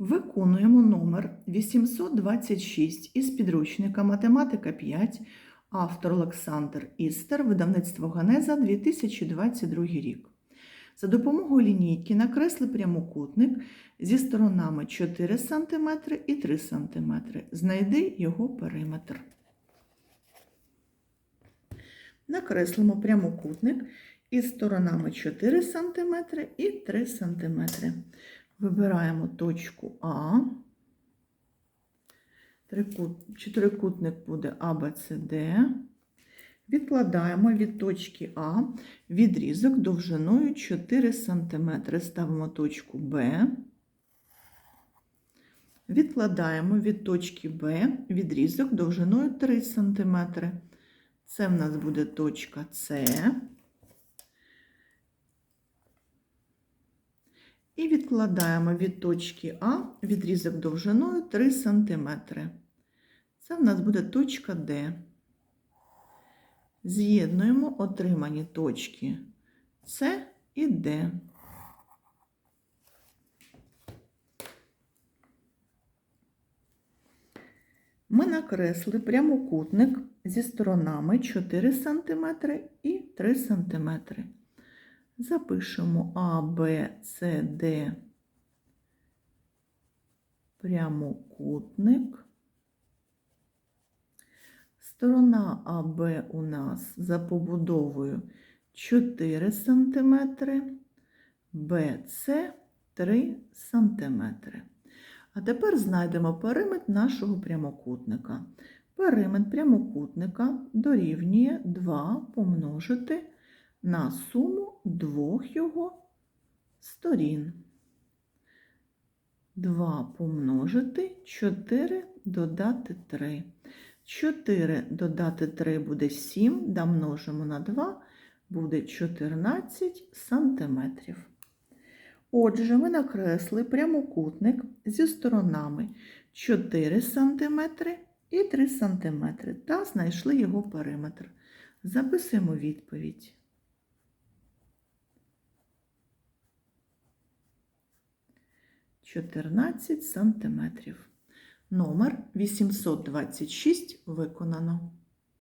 Виконуємо номер 826 із підручника Математика 5, автор Олександр Істер, видавництво Ганеза 2022 рік. За допомогою лінійки накресли прямокутник зі сторонами 4 см і 3 см. Знайди його периметр. Накреслимо прямокутник із сторонами 4 см і 3 см. Вибираємо точку А. Чотирикутник буде ABCD. Відкладаємо від точки А відрізок довжиною 4 см. Ставимо точку Б. Відкладаємо від точки Б відрізок довжиною 3 см. Це в нас буде точка С. І відкладаємо від точки А відрізок довжиною 3 см. Це в нас буде точка Д. З'єднуємо отримані точки С і Д. Ми накресли прямокутник зі сторонами 4 см і 3 см. Запишемо А, Б, С, Д прямокутник. Сторона АБ у нас за побудовою 4 см, БЦ 3 см. А тепер знайдемо периметр нашого прямокутника. Периметр прямокутника дорівнює 2 помножити на суму двох його сторін. 2 помножити 4 додати 3. 4 додати 3 буде 7, да множимо на 2, буде 14 сантиметрів. Отже, ми накресли прямокутник зі сторонами 4 см і 3 см та знайшли його периметр. Записуємо відповідь. Чотирнадцять сантиметрів. Номер 826 виконано.